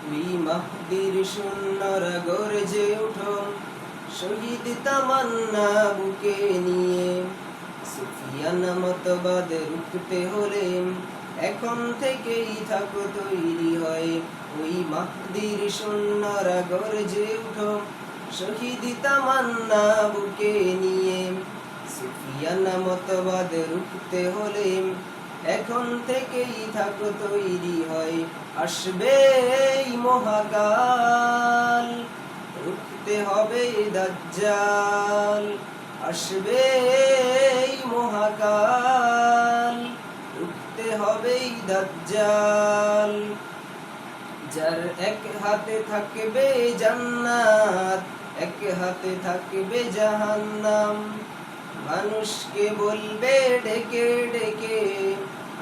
তুই মাহদির শূন্যরা গর্জে উঠো, শহীদ তামান্না বুকে নিয়ে। সুফিয়ান মতবাদ রুখতে হলে এখন থেকেই থাকো তৈরি হয়। ওই মাহদির শূন্যরা গর্জে উঠো, শহীদ তামান্না বুকে নিয়ে। সুফিয়ানা মতবাদ রুখতে হলে এখন থেকেই থাকো তৈরি হয়, আসবে এই মহাকাল। রুখতে হবে দাজ্জাল, আসবে এই মহাকাল। রুখতে হবে দাজ্জাল। যার এক হাতে থাকবে জান্নাত, এক হাতে থাকবে জাহান্নাম। মানুষকে বলবে, ডেকে ডেকে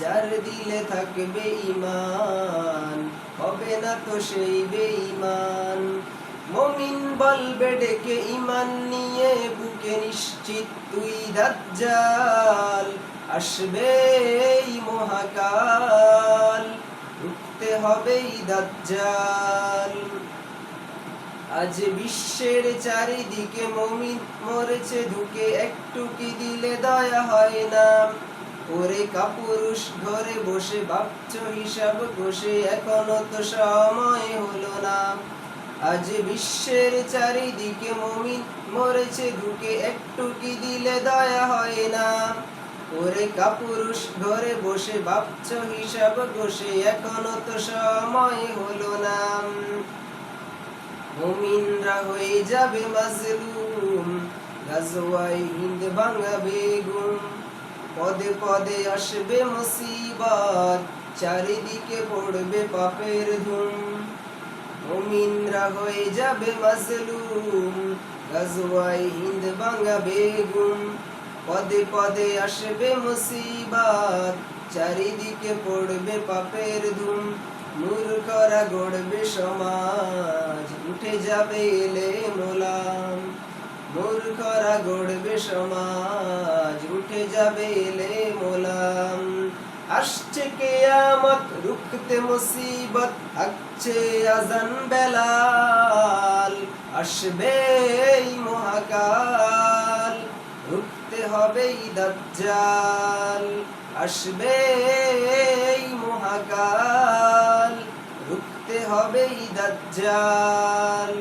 যার দিলে থাকবে ইমান হবে না তো সেই বেঈমান। মমিন বলবে ডেকে ইমান নিয়ে, বুকে নিশ্চিত তুই দাজ্জাল, আসবে মহাকাল, উঠতে হবে এই দাজ্জাল। আজ বিশ্বের চারিদিকে মমিন মরেছে, ঢুকে একটু কি দিলে দয়া হয় না। ওরে কাপুরুষ ঘরে বসে, ভাবছ হিসাব বসে এখনও তো সময় হলো না। আজ বিশ্বের চারিদিকে মমিন মরেছে ধুকে একটু কি দিলে দয়া হয় না। ওরে কাপুরুষ ঘরে বসে, ভাবছ হিসাব বসে এখনও তো সময় হলো না। মুমিনরা হয়ে যাবে মাজলুম গাজওয়াই হিন্দ ভাঙা বেগুম। পদে পদে আসবে মুসিবত, চারিদিকে পড়বে পাপের ধুম। মুমিনরা হয়ে যাবে মাজলুম গাজওয়াই হিন্দ ভাঙা বেগুম পদে পদে আসবে মুসিবত, চারিদিকে পড়বে পাপের ধুম। মূর্খরা গড়বে সমাজ, উঠে যাবে এলে মোলাম মূর্খরা গড়বে সমাজ যাবে এলে মোলাম। আসছে কেয়ামত, রুখতে মুসিবত আসছে আজান বেলাল। আসবে এই মহাকাল, রুখতে হবে দাজ্জাল। আসবে এই মহাকাল, রুখতে হবে এই দাজ্জাল।